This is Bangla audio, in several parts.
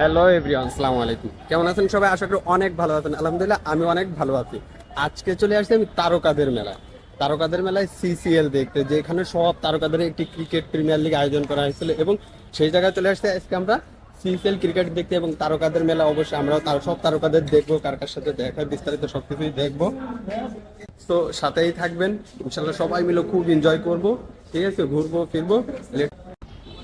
হ্যালো এভরিওয়ান আসসালামু আলাইকুম কেমন আছেন সবাই? আশা করি অনেক ভালো আছেন। আলহামদুলিল্লাহ, আমি অনেক ভালো আছি। আজকে চলে আসছি আমি তারকাদের মেলায়। তারকাদের মেলায় সিসিএল দেখতে, যেখানে সব তারকাদের একটি ক্রিকেট প্রিমিয়ার লিগ আয়োজন করা হয়েছিল এবং সেই জায়গায় চলে আসছে। আজকে আমরা সিসিএল ক্রিকেট দেখতে এবং তারকাদের মেলা অবশ্যই আমরাও তার সব তারকাদের দেখব, কার কার সাথে দেখা, বিস্তারিত সবকিছুই দেখব। তো সাথেই থাকবেন। ইনশাল্লাহ সবাই মিলে খুব এনজয় করব। ঠিক আছে, ঘুরবো, ফিরবো।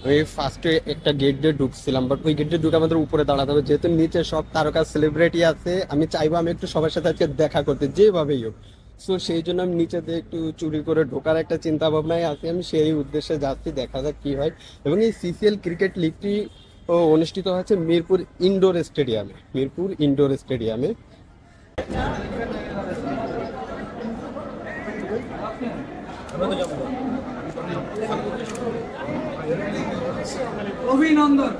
আমি ফার্স্টে একটা গেট দিয়ে ঢুকছিলাম বাট ওই গেট দিয়ে ঢুকে আমাদের উপরে দাঁড়াতে হবে। যেহেতু নিচে সব তারকা সেলিব্রিটি আছে, আমি চাইব আমি একটু সবার সাথে আজকে দেখা করতে, যেভাবেই হোক। সো সেই জন্য আমি নিচে দিয়ে একটু চুরি করে ঢোকার একটা চিন্তা ভাবনায় আছি। আমি সেই উদ্দেশ্যে যাচ্ছি, দেখা যাক কি হয়। এবং এই সিসিএল ক্রিকেট লিগটি অনুষ্ঠিত হচ্ছে মিরপুর ইনডোর স্টেডিয়ামে মিরপুর ইনডোর স্টেডিয়ামে অভিনন্দন।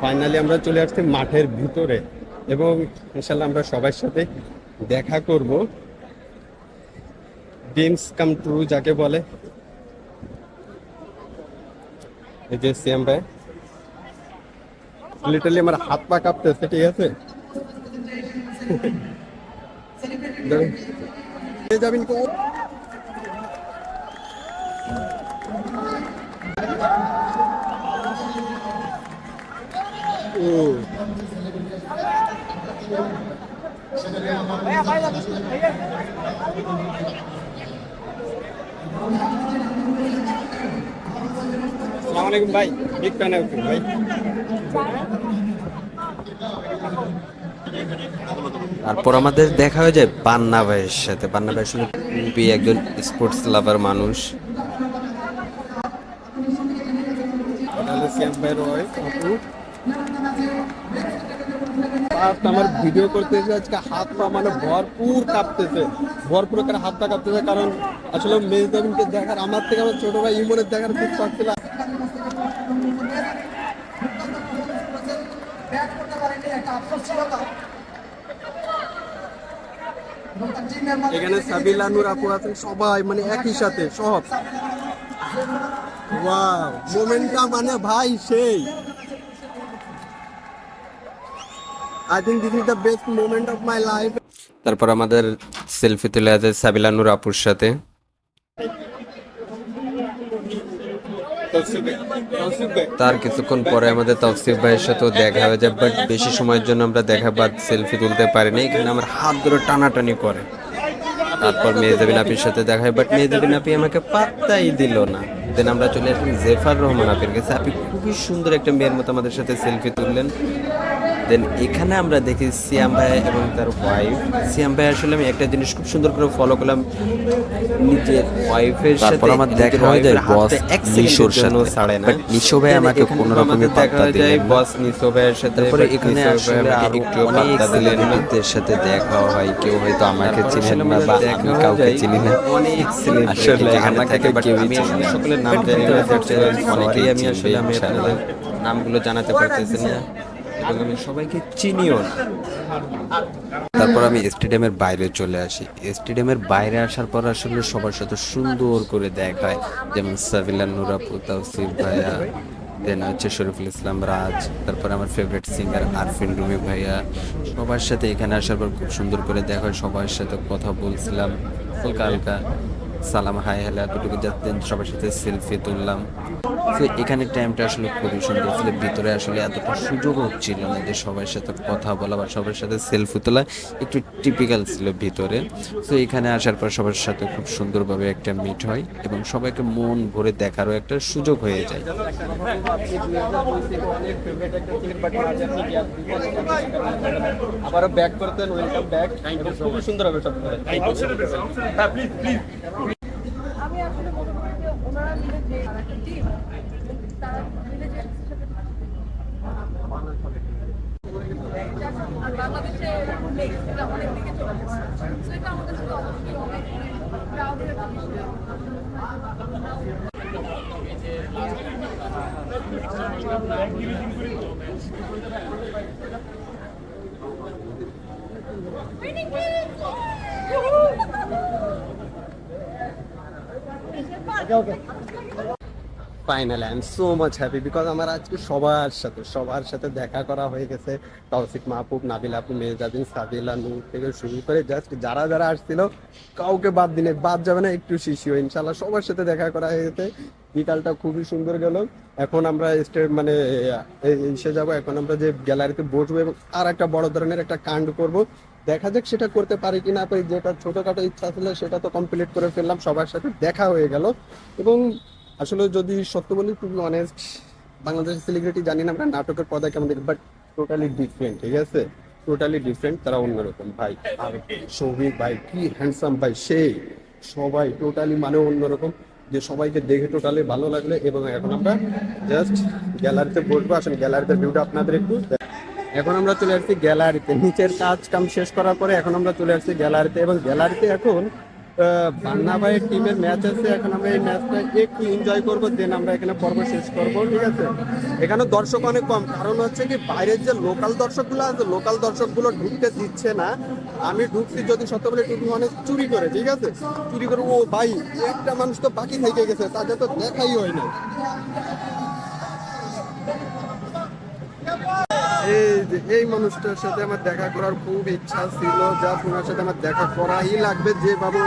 ফাইনালি আমরা চলে আসছি মাঠের ভিতরে এবং ইনশাল্লাহ আমরা সবার সাথে দেখা করব। ড্রিমস কাম ট্রু যাকে বলে। এই যে সিএম ভাই। লিটারলি আমার হাত পা কাঁপতেছে ঠিক আছে? যাবেন আলাইকুম ভাই বিগ ফ্যান ভাই। তারপর আমাদের দেখা হয়ে যায় পান্না ভাইয়ের সাথে। পান্না ভাই আসলে খুবই একজন স্পোর্টস লাভার মানুষ। তাহলে ভাই রয় First আমার ভিডিও করতে এসে আজকে হাত পা মানে ভরপুর কাঁপতেছে। ভরপুর করে হাত পা কাঁপতেছে, কারণ আসলে মেজদাবিনকে দেখার, আমার থেকে আমার ছোট ভাই ইমনের দেখার খুব শখ এখানে সাবিলা, নূর আপু আছেন, সবাই মানে একই সাথে, সব। ওয়াও মোমেন্টটা মানে ভাই সেই। I this is the best moment of my life তারপর আমাদের সেলফি তুলে আছে সাবিলা নূর আপুর সাথে। তার কিছুক্ষণ পরে আমাদের তফসিফ ভাইয়ের সাথেও দেখা হয়ে যায় বাট বেশি সময়ের জন্য আমরা দেখা বাদ সেলফি তুলতে পারিনি, এখানে আমার হাত ধরে টানাটানি করে। তারপর মেহজাবিন আপির সাথে দেখা হয় বাট মেহজাবিন আপি আমাকে পাত্তাই দিল না। দেন আমরা চলে আসলাম জেফার রহমান আপির কাছে আপনি খুবই সুন্দর একটা মেয়ের মতো আমাদের সাথে সেলফি তুললেন। দেন এখানে আমরা দেখি সিয়াম ভাই এবং তার ওয়াইফ সিয়াম ভাই আসলে আমি একটা জিনিস খুব সুন্দর করে ফলো করলাম নিজের ওয়াইফের সাথে। তারপর আমার দেখা হয়ে যায় boss নিশোর সাথে। ছাড়ে না। নিশো ভাই আমাকে কোনো রকমে আমাদের দেখা পাত্তা যায় দিলেন বস নিশো ভাইয়ের সাথে তারপরে এখানে আসলে অনেক পাত্তা দিলেন সেলিব্রিটিদের সাথে দেখা হয়। কেউ হয়তো আমাকে চিনেন না বা আমি কাউকে চিনি না। অনেক আসলে আমাকে কেউই চিনে না। সকলের নাম জানি না। অনেকেই আমি আসলে আমি আপনাদের নামগুলো জানাতে পারতেছি না। এবং আমি সবাইকে চিনিও না। তারপর আমি স্টেডিয়ামের বাইরে চলে আসি। স্টেডিয়ামের বাইরে আসার পর আসলে সবার সাথে সুন্দর করে দেখা হয় যেমন সাবিলা নুরাপু তাওসিফ ভাইয়া দেন হচ্ছে শরীফুল ইসলাম, রাজ, তারপর আমার ফেভারিট সিঙ্গার আরফিন রুমি ভাইয়া। সবার সাথে এখানে আসার পর খুব সুন্দর করে দেখা হয় সবার সাথে কথা বলছিলাম। হালকা হালকা সালাম, হাই, হ্যালো, এতটুকু যাতে সবার সাথে সেলফি তুললাম। তো এখানে টাইমটা আসলে খুবই সুন্দর ছিল। ভিতরে আসলে এতটা সুযোগ হচ্ছিল না যে সবার সাথে কথা বলা বা সবার সাথে সেলফি তোলা একটু টিপিক্যাল ছিল ভিতরে। তো এখানে আসার পর সবার সাথে খুব সুন্দরভাবে একটা মিট হয় এবং সবাইকে মন ভরে দেখারও একটা সুযোগ হয়ে যায়। আবারও ব্যাক করতেন ওয়েলকাম ব্যাক খুবই সুন্দর হবে সব করে আমি আসলে মনে করি যে ওনারা মিলে যে একটা টিম তারা মিলে যে বাংলাদেশে এরকম নেই সেটা অনেক দিকে চলে গেছে। So এটা আমাদের সাথে অবশ্যই অনেক প্রাউডের একটা বিষয় finally I am so much happy because আমার আজকে সবার সাথে সবার সাথে দেখা করা হয়ে গেছে। তৌসিক মাহবুব, নাবিল আপু মেজাদিন সাদিলা নূর থেকে শুরু করে জাস্ট যারা যারা আসছিল, কাউকে বাদ দিলে বাদ যাবে না, একটু শিশিও। ইনশাল্লাহ সবার সাথে দেখা করা হয়ে গেছে। বিকালটা খুবই সুন্দর গেল। এখন আমরা স্টেট মানে এসে যাব। এখন আমরা যে গ্যালারিতে বসবো এবং আর একটা বড় ধরনের একটা কাণ্ড করব। দেখা যাক সেটা করতে পারি কি না পারি যেটা ছোটখাটো ইচ্ছা ছিল সেটা তো কমপ্লিট করে ফেললাম, সবার সাথে দেখা হয়ে গেল। এবং আসলে যদি সত্য বলি টু বি অনেস্ট বাংলাদেশের সেলিব্রিটি জানি না, আমরা নাটকের পদে কেমন দেখি বাট টোটালি ডিফারেন্ট ঠিক আছে? টোটালি ডিফারেন্ট তারা অন্যরকম। ভাই, আর সৌভিক ভাই, কি হ্যান্ডসাম ভাই সেই সবাই টোটালি মানে অন্যরকম। যে সবাইকে দেখে টোটালি ভালো লাগলে, এবং এখন আমরা জাস্ট গ্যালারিতে বসবো। আসলে গ্যালারিতে ভিউটা আপনাদের একটু এখন আমরা চলে আসছি গ্যালারিতে। নিচের কাজ কাম শেষ করার পরে এখন আমরা চলে আসছি গ্যালারিতে। এবং গ্যালারিতে এখন আহ, বান্না ভাইয়ের টিমের ম্যাচ আছে। এখন আমরা এই ম্যাচটা একটু এনজয় করব দেন আমরা এখানে পর্ব শেষ করব ঠিক আছে? এখানে দর্শক অনেক কম কারণ হচ্ছে কি বাইরের যে লোকাল দর্শকগুলো আছে লোকাল দর্শকগুলো ঢুকতে দিচ্ছে না। আমি ঢুকছি যদি সত্য বলে টুকু অনেক চুরি করে ঠিক আছে? চুরি করে ও ভাই একটা মানুষ তো বাকি থেকে গেছে তাদের তো দেখাই হয় না এই মানুষটার সাথে আমার দেখা করার খুব ইচ্ছা ছিল, যা ওনার সাথে আমার দেখা করাই লাগবে, যে বাবু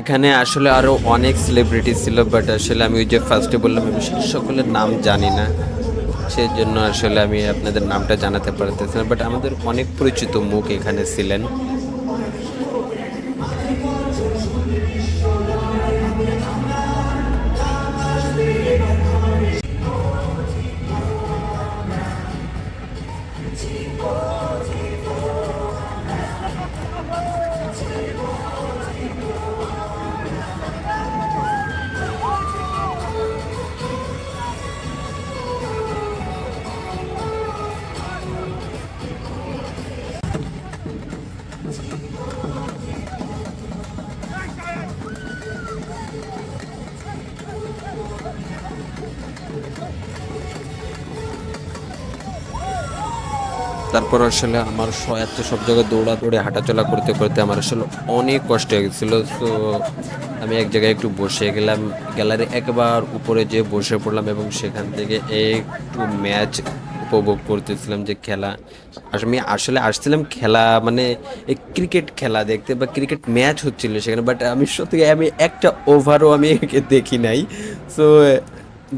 এখানে আসলে আরও অনেক সেলিব্রিটি ছিল বাট আসলে আমি ওই যে ফার্স্টে বললাম, আমি সকলের নাম জানি না। সেই জন্য আসলে আমি আপনাদের নামটা জানাতে পারতেছি না বাট আমাদের অনেক পরিচিত মুখ এখানে ছিলেন। তারপর আসলে আমার এত সব জায়গায় দৌড়াদৌড়ি, হাঁটাচলা করতে করতে আমার আসলে অনেক কষ্ট হয়ে গেছিল। তো আমি এক জায়গায় একটু বসে গেলাম, গ্যালারি একবার উপরে যেয়ে বসে পড়লাম এবং সেখান থেকে একটু ম্যাচ উপভোগ করতেছিলাম যে খেলা। আমি আসলে আসছিলাম খেলা মানে ক্রিকেট খেলা দেখতে বা ক্রিকেট ম্যাচ হচ্ছিল সেখানে বাট আমি সত্যি আমি একটা ওভারও আমি দেখি নাই। সো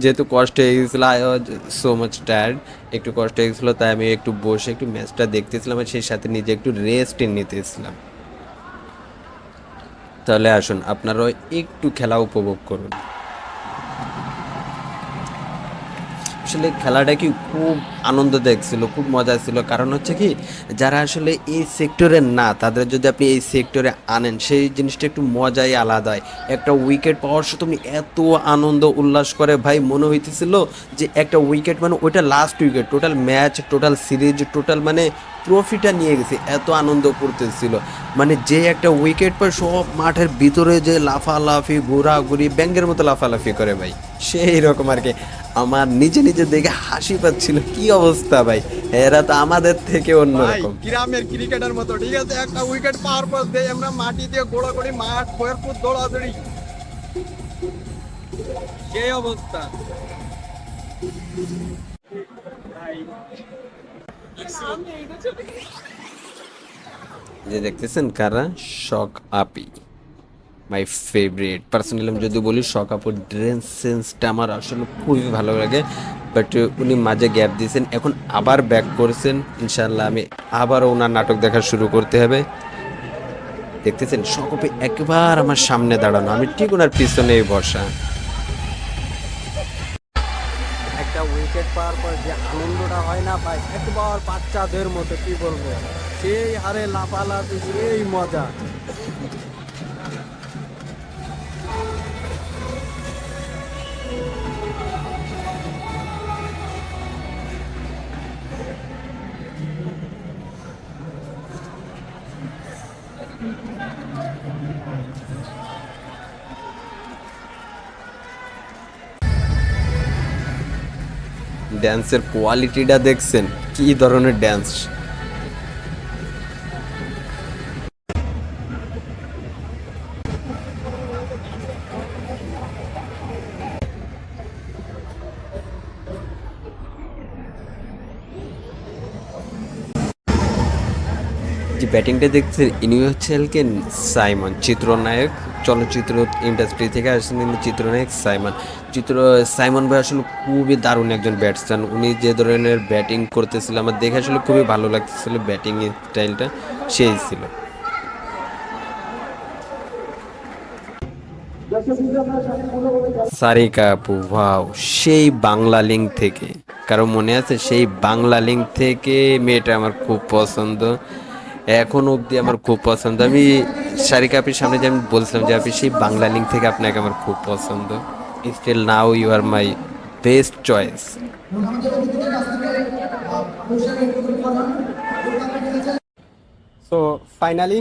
যেহেতু কষ্ট হয়ে গেছিল I was so much tired একটু কষ্ট হয়ে গেছিল, তাই আমি একটু বসে একটু ম্যাচটা দেখতেছিলাম আর সেই সাথে নিজে একটু রেস্ট নিতেছিলাম। তাহলে আসুন, আপনারাও একটু খেলা উপভোগ করুন। আসলে খেলাটা কি খুব আনন্দ দেখছিল খুব মজা ছিল? কারণ হচ্ছে কি, যারা আসলে এই সেক্টরে না, তাদের যদি আপনি এই সেক্টরে আনেন, সেই জিনিসটা একটু মজাই আলাদা হয়। একটা উইকেট পাওয়ার সাথে তুমি এত আনন্দ উল্লাস করে, ভাই, মনে হইতেছিল যে একটা উইকেট মানে ওইটা last wicket total match total series total মানে ট্রফিটা নিয়ে গেছে এত আনন্দ করতেছিল। মানে যে একটা উইকেট পায় সব মাঠের ভিতরে যে লাফালাফি ঘোরাঘুরি ব্যাঙ্গের মতো লাফালাফি করে ভাই। সেই রকম আর কি। আমার নিজে নিজে দেখে হাসি পাচ্ছিল কি অবস্থা ভাই? এরা তো আমাদের থেকে ভাই অন্যরকম গ্রামের ক্রিকেটের মতো ঠিক আছে? একটা উইকেট পাওয়ার পর দিয়ে আমরা মাটি দিয়ে গোড়াগড়ি মাঠ ভরপুর দৌড়াদৌড়ি। সেই অবস্থা। যে দেখতেছেন কারা? শক আপি। মাই ফেভারিট পার্সোনালি আমি যদি বলি, শক আপুর ড্রেস সেন্সটা আমার আসলে খুবই ভালো লাগে। বাট উনি মাঝে গ্যাপ দিয়েছেন। এখন আবার ব্যাক করেছেন। ইনশাল্লাহ আমি আবারও ওনার নাটক দেখা শুরু করতে হবে। দেখতেছেন, শক আপি একবার আমার সামনে দাঁড়ানো। আমি ঠিক ওনার পিছনেই বসা। পাওয়ার পর যে আনন্দটা হয় না ভাই, একবার বাচ্চাদের মতো কি বলব? সেই হারে লাফালাফি এই মজা। ড্যান্সের কোয়ালিটিটা দেখছেন কি ধরনের ড্যান্স যে ব্যাটিংটা দেখছেন ইনি হচ্ছেন সাইমন চিত্রনায়ক। চলচ্চিত্র ইন্ডাস্ট্রি থেকে আসছেন ইনি চিত্রনায়ক সাইমন। চিত্র, সাইমন ভাই আসলে খুবই দারুণ একজন ব্যাটসম্যান। উনি যে ধরনের ব্যাটিং করতেছিল, আমার দেখে আসলে খুবই ভালো লাগতেছিল ব্যাটিং স্টাইলটা, সেই ছিল। সারিকা আপু ভাও সেই বাংলা লিঙ্ক থেকে। কারও মনে আছে? সেই বাংলা লিঙ্ক থেকে মেয়েটা আমার খুব পছন্দ। এখন অবধি আমার খুব পছন্দ। আমি সারিকা আপির সামনে যে আমি বলছিলাম যে আপনি সেই বাংলা লিঙ্ক থেকে আপনাকে আমার খুব পছন্দ। Still now you are my best choice so finally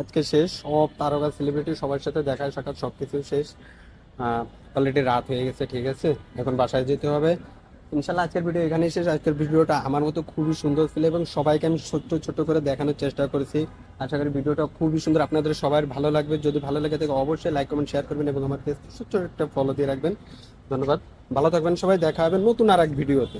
আজকে শেষ। সব তারকা সেলিব্রিটি সবার সাথে দেখা, সাক্ষাৎ সব কিছু শেষ অলরেডি রাত হয়ে গেছে, ঠিক আছে? এখন বাসায় যেতে হবে। ইনশাল্লাহ আজকের ভিডিও এখানে শেষ। আজকের ভিডিওটা আমার মতো খুবই সুন্দর ছিল এবং সবাইকে আমি ছোট্ট ছোট্ট করে দেখানোর চেষ্টা করেছি। আশা করি ভিডিওটা খুবই সুন্দর। আপনাদের সবাই ভালো লাগবে। যদি ভালো লাগে থাকে অবশ্যই লাইক কমেন্ট শেয়ার করবেন এবং আমার পেজ ছোট্ট একটা ফলো দিয়ে রাখবেন। ধন্যবাদ। ভালো থাকবেন সবাই। দেখা হবে নতুন আর এক ভিডিওতে।